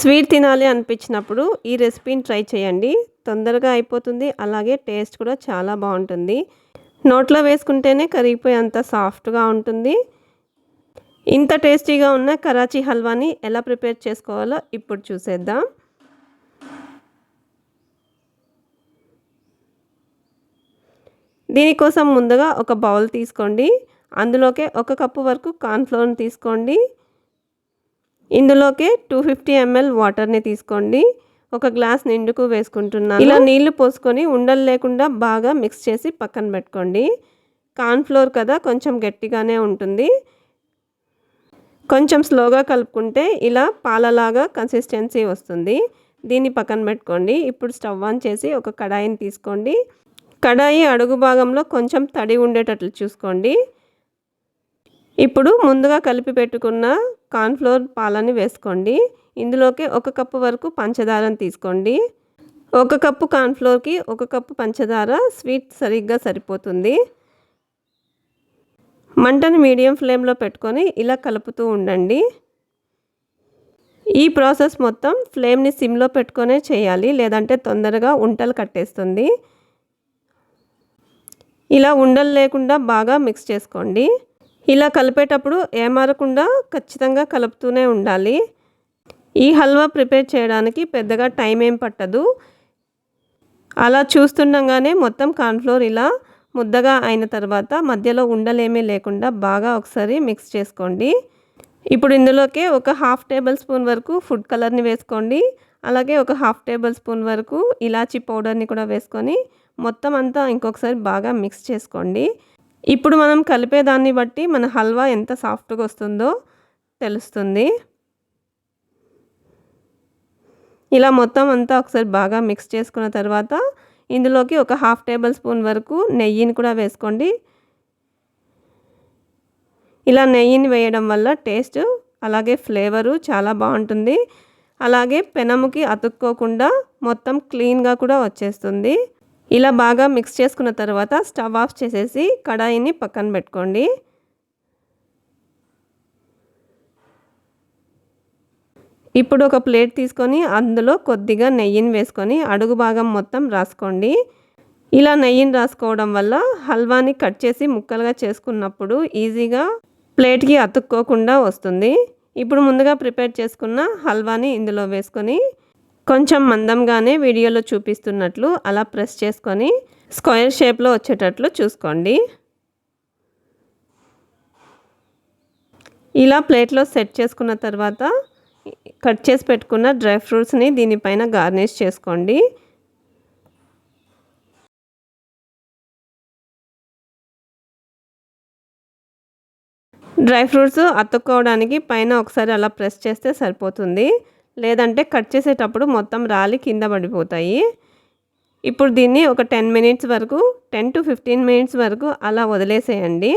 Sweet తినాలి అనిపించినప్పుడు ఈ రెసిపీని ట్రై చేయండి. తొందరగా అయిపోతుంది. అలాగే టేస్ట్ కూడా చాలా బాగుంటుంది. నోట్లో వేసుకుంటేనే కరిగిపోయేంత సాఫ్ట్గా ఉంటుంది. ఇంత టేస్టీగా ఉన్న కరాచీ హల్వాని ఎలా ప్రిపేర్ చేసుకోవాలో ఇప్పుడు చూసేద్దాం. దీనికోసం ముందుగా ఒక బౌల్ తీసుకోండి. అందులోకే ఒక కప్పు వరకు కార్న్ఫ్లోర్ని తీసుకోండి. ఇందులోకి టూ ఫిఫ్టీ ఎంఎల్ వాటర్ని తీసుకోండి. ఒక గ్లాస్ నిండుకు వేసుకుంటున్నాను. ఇలా నీళ్ళు పోసుకొని ఉండలు లేకుండా బాగా మిక్స్ చేసి పక్కన పెట్టుకోండి. కార్న్ఫ్లోర్ కదా కొంచెం గట్టిగానే ఉంటుంది. కొంచెం స్లోగా కలుపుకుంటే ఇలా పాలలాగా కన్సిస్టెన్సీ వస్తుంది. దీన్ని పక్కన పెట్టుకోండి. ఇప్పుడు స్టవ్ ఆన్ చేసి ఒక కడాయిని తీసుకోండి. కడాయి అడుగు భాగంలో కొంచెం తడి ఉండేటట్లు చూసుకోండి. ఇప్పుడు ముందుగా కలిపి పెట్టుకున్న కార్న్ఫ్లోర్ పాలని వేసుకోండి. ఇందులోకి ఒక కప్పు వరకు పంచదారని తీసుకోండి. ఒక కప్పు కార్న్ఫ్లోర్కి ఒక కప్పు పంచదార స్వీట్ సరిగ్గా సరిపోతుంది. మంటను మీడియం ఫ్లేమ్లో పెట్టుకొని ఇలా కలుపుతూ ఉండండి. ఈ ప్రాసెస్ మొత్తం ఫ్లేమ్ని సిమ్లో పెట్టుకొనే చేయాలి లేదంటే తొందరగా ఉంటలు కట్టేస్తుంది. ఇలా ఉండలు లేకుండా బాగా మిక్స్ చేసుకోండి. ఇలా కలిపేటప్పుడు ఏమారకుండా ఖచ్చితంగా కలుపుతూనే ఉండాలి. ఈ హల్వా ప్రిపేర్ చేయడానికి పెద్దగా టైం ఏం పట్టదు. అలా చూస్తుండగానే మొత్తం కార్న్ఫ్లోర్ ఇలా ముద్దగా అయిన తర్వాత మధ్యలో ఉండలేమీ లేకుండా బాగా ఒకసారి మిక్స్ చేసుకోండి. ఇప్పుడు ఇందులోకి ఒక హాఫ్ టేబుల్ స్పూన్ వరకు ఫుడ్ కలర్ని వేసుకోండి. అలాగే ఒక హాఫ్ టేబుల్ స్పూన్ వరకు ఇలాచీ పౌడర్ని కూడా వేసుకొని మొత్తం అంతా ఇంకొకసారి బాగా మిక్స్ చేసుకోండి. ఇప్పుడు మనం కలిపేదాన్ని బట్టి మన హల్వా ఎంత సాఫ్ట్గా వస్తుందో తెలుస్తుంది. ఇలా మొత్తం అంతా ఒకసారి బాగా మిక్స్ చేసుకున్న తర్వాత ఇందులోకి ఒక హాఫ్ టేబుల్ స్పూన్ వరకు నెయ్యిని కూడా వేసుకోండి. ఇలా నెయ్యిని వేయడం వల్ల టేస్ట్ అలాగే ఫ్లేవరు చాలా బాగుంటుంది. అలాగే పెనముకి అతుక్కోకుండా మొత్తం క్లీన్గా కూడా వచ్చేస్తుంది. ఇలా బాగా మిక్స్ చేసుకున్న తర్వాత స్టవ్ ఆఫ్ చేసేసి కడాయిని పక్కన పెట్టుకోండి. ఇప్పుడు ఒక ప్లేట్ తీసుకొని అందులో కొద్దిగా నెయ్యిని వేసుకొని అడుగు భాగం మొత్తం రాసుకోండి. ఇలా నెయ్యిని రాసుకోవడం వల్ల హల్వాని కట్ చేసి ముక్కలుగా చేసుకున్నప్పుడు ఈజీగా ప్లేట్కి అతుక్కోకుండా వస్తుంది. ఇప్పుడు ముందుగా ప్రిపేర్ చేసుకున్న హల్వాని ఇందులో వేసుకొని కొంచెం మందంగానే వీడియోలో చూపిస్తున్నట్లు అలా ప్రెస్ చేసుకొని స్క్వేర్ షేప్లో వచ్చేటట్లు చూసుకోండి. ఇలా ప్లేట్లో సెట్ చేసుకున్న తర్వాత కట్ చేసి పెట్టుకున్న డ్రై ఫ్రూట్స్ని దీనిపైన గార్నిష్ చేసుకోండి. డ్రై ఫ్రూట్స్ అతుక్కోవడానికి పైన ఒకసారి అలా ప్రెస్ చేస్తే సరిపోతుంది. లేదంటే కట్ చేసేటప్పుడు మొత్తం రాలి కింద పడిపోతాయి. ఇప్పుడు దీన్ని ఒక టెన్ మినిట్స్ వరకు టెన్ టు ఫిఫ్టీన్ మినిట్స్ వరకు అలా వదిలేసేయండి.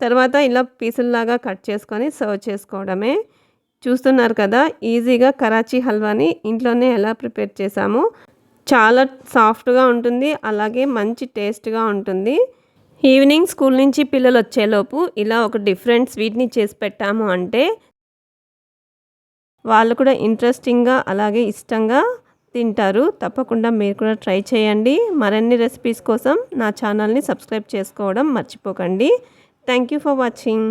తర్వాత ఇలా పీసుల్లాగా కట్ చేసుకొని సర్వ్ చేసుకోవడమే. చూస్తున్నారు కదా ఈజీగా కరాచీ హల్వాని ఇంట్లోనే ఎలా ప్రిపేర్ చేసాము చాలా సాఫ్ట్గా ఉంటుంది అలాగే మంచి టేస్ట్గా ఉంటుంది. ఈవినింగ్ స్కూల్ నుంచి పిల్లలు వచ్చేలోపు ఇలా ఒక డిఫరెంట్ స్వీట్ని చేసి పెట్టాము అంటే వాళ్ళు కూడా ఇంట్రెస్టింగ్గా అలాగే ఇష్టంగా తింటారు. తప్పకుండా మీరు కూడా ట్రై చేయండి. మరిన్ని రెసిపీస్ కోసం నా ఛానల్ని సబ్స్క్రైబ్ చేసుకోవడం మర్చిపోకండి. Thank you for watching